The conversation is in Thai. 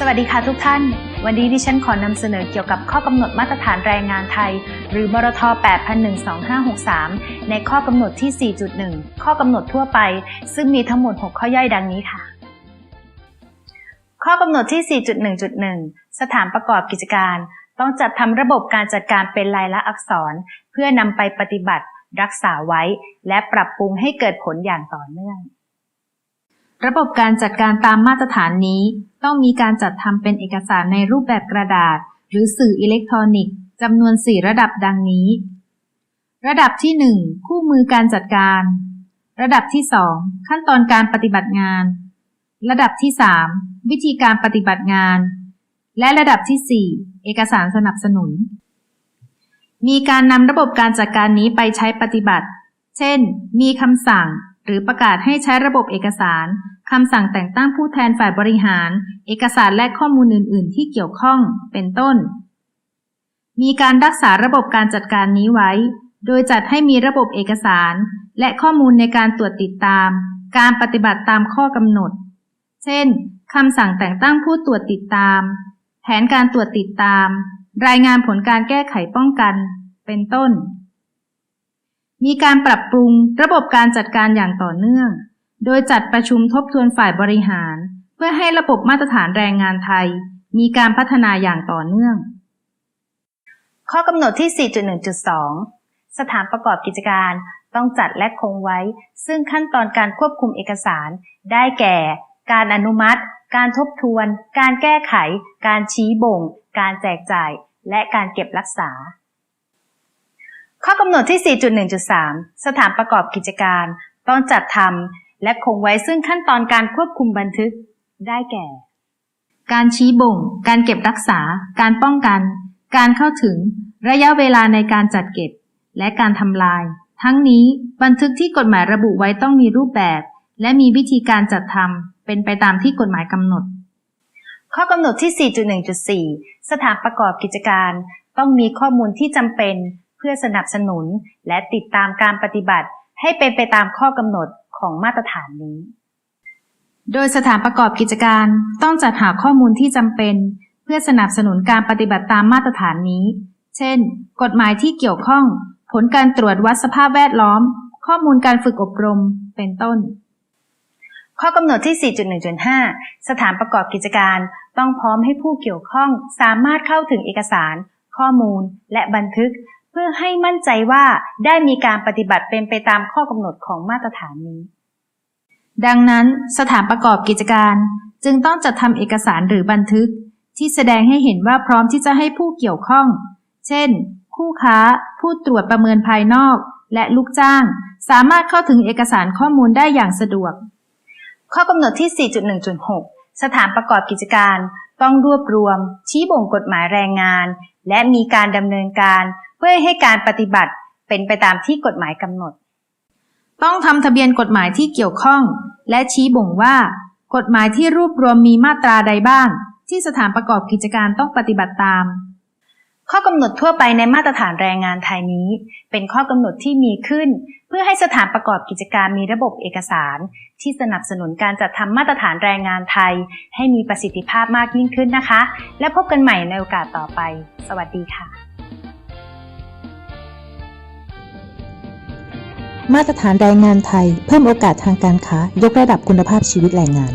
สวัสดีค่ะทุกท่าน วันนี้ดิฉันขอนำเสนอเกี่ยวกับข้อกำหนดมาตรฐานแรงงานไทย หรือมรท8,12563 ในข้อกำหนดที่ 4.1 ข้อกำหนดทั่วไป ซึ่งมีทั้งหมด 6 ข้อย่อยดังนี้ค่ะ ข้อกำหนดที่ 4.1.1 สถานประกอบกิจการ ต้องจัดทำระบบการจัดการเป็นลายลักษณ์อักษร เพื่อนำไปปฏิบัติ รักษาไว้ และปรับปรุงให้เกิดผลอย่างต่อเนื่อง ระบบการจัดการตามมาตรฐานนี้ ต้องมีการจัดทำเป็นเอกสารในรูปแบบกระดาษ หรือสื่ออิเล็กทรอนิกส์จำนวน 4 ระดับดังนี้ ระดับที่ 1 คู่มือการจัดการ ระดับที่ 2 ขั้นตอนการปฏิบัติงาน ระดับที่ 3 วิธีการปฏิบัติงาน และระดับที่ 4 เอกสารสนับสนุน มีการนำระบบการจัดการนี้ไปใช้ปฏิบัติ เช่น มีคำสั่งหรือประกาศให้ใช้ระบบเอกสาร คำสั่งแต่งตั้งผู้แทนฝ่ายบริหาร เอกสารและข้อมูลอื่น ๆ ที่เกี่ยวข้อง เป็นต้น มีการรักษาระบบการจัดการนี้ไว้ โดยจัดให้มีระบบเอกสาร และข้อมูลในการตรวจติดตาม การปฏิบัติตามข้อกำหนด เช่น คำสั่งแต่งตั้งผู้ตรวจติดตาม แผนการตรวจติดตาม รายงานผลการแก้ไขป้องกัน เป็นต้น มีการปรับปรุงระบบการจัดการอย่างต่อเนื่อง โดยจัดประชุมทบทวนฝ่ายบริหาร เพื่อให้ระบบมาตรฐานแรงงานไทย มีการพัฒนาอย่างต่อเนื่อง ข้อกำหนดที่ 4.1.2 สถานประกอบกิจการต้องจัดและคงไว้ ซึ่งขั้นตอนการควบคุมเอกสาร ได้แก่ การอนุมัติ การทบทวน การแก้ไข การชี้บ่ง การแจกจ่าย และการเก็บรักษาข้อกำหนดที่ 4.1.3 สถานประกอบกิจการ ต้องจัดทำ และคงไว้ซึ่งขั้นตอนการควบคุมบันทึกได้แก่ การชี้บ่ง การเก็บรักษา การป้องกัน การเข้าถึง ระยะเวลาในการจัดเก็บ และการทำลาย ทั้งนี้บันทึกที่กฎหมายระบุไว้ต้องมีรูปแบบ และมีวิธีการจัดทำเป็นไปตามที่กฎหมายกำหนด ข้อกำหนดที่ 4.1.4 สถานประกอบกิจการ ต้องมีข้อมูลที่จำเป็น เพื่อสนับสนุน และติดตามการปฏิบัติ ให้เป็นไปตามข้อกำหนด ของมาตรฐานนี้ โดยสถานประกอบกิจการต้องจัดหาข้อมูลที่จำเป็น เพื่อสนับสนุนการปฏิบัติตามมาตรฐานนี้ เช่น กฎหมายที่เกี่ยวข้อง ผลการตรวจวัดสภาพแวดล้อม ข้อมูลการฝึกอบรม เป็นต้น ข้อกำหนดที่ 4.1.5 สถานประกอบกิจการต้องพร้อมให้ผู้เกี่ยวข้องสามารถเข้าถึงเอกสาร ข้อมูล และบันทึกเพื่อให้มั่นใจว่าได้มีการปฏิบัติเป็นไปตามข้อกำหนดของมาตรฐานนี้ ดังนั้นสถานประกอบกิจการจึงต้องจัดทำเอกสารหรือบันทึก ที่แสดงให้เห็นว่าพร้อมที่จะให้ผู้เกี่ยวข้อง เช่น คู่ค้า ผู้ตรวจประเมินภายนอก และลูกจ้าง สามารถเข้าถึงเอกสารข้อมูลได้อย่างสะดวก ข้อกำหนดที่ 4.1.6 สถานประกอบกิจการ ต้องรวบรวม ชี้บ่งกฎหมายแรงงาน และมีการดำเนินการ เพื่อให้การปฏิบัติเป็นไปตามที่กฎหมายกำหนด ต้องทำทะเบียนกฎหมายที่เกี่ยวข้อง และชี้บ่งว่า กฎหมายที่รวบรวมมีมาตราใดบ้าง ที่สถานประกอบกิจการต้องปฏิบัติตาม ข้อกำหนดทั่วไปในมาตรฐานแรงงานไทยนี้ เป็นข้อกำหนดที่มีขึ้น เพื่อให้สถานประกอบกิจการมีระบบเอกสาร ที่สนับสนุนการจัดทำมาตรฐานแรงงานไทย ให้มีประสิทธิภาพมากยิ่งขึ้นนะคะ และพบกันใหม่ในโอกาสต่อไป สวัสดีค่ะ มาตรฐานแรงงานไทย เพิ่มโอกาสทางการค้ายกระดับคุณภาพชีวิตแรงงาน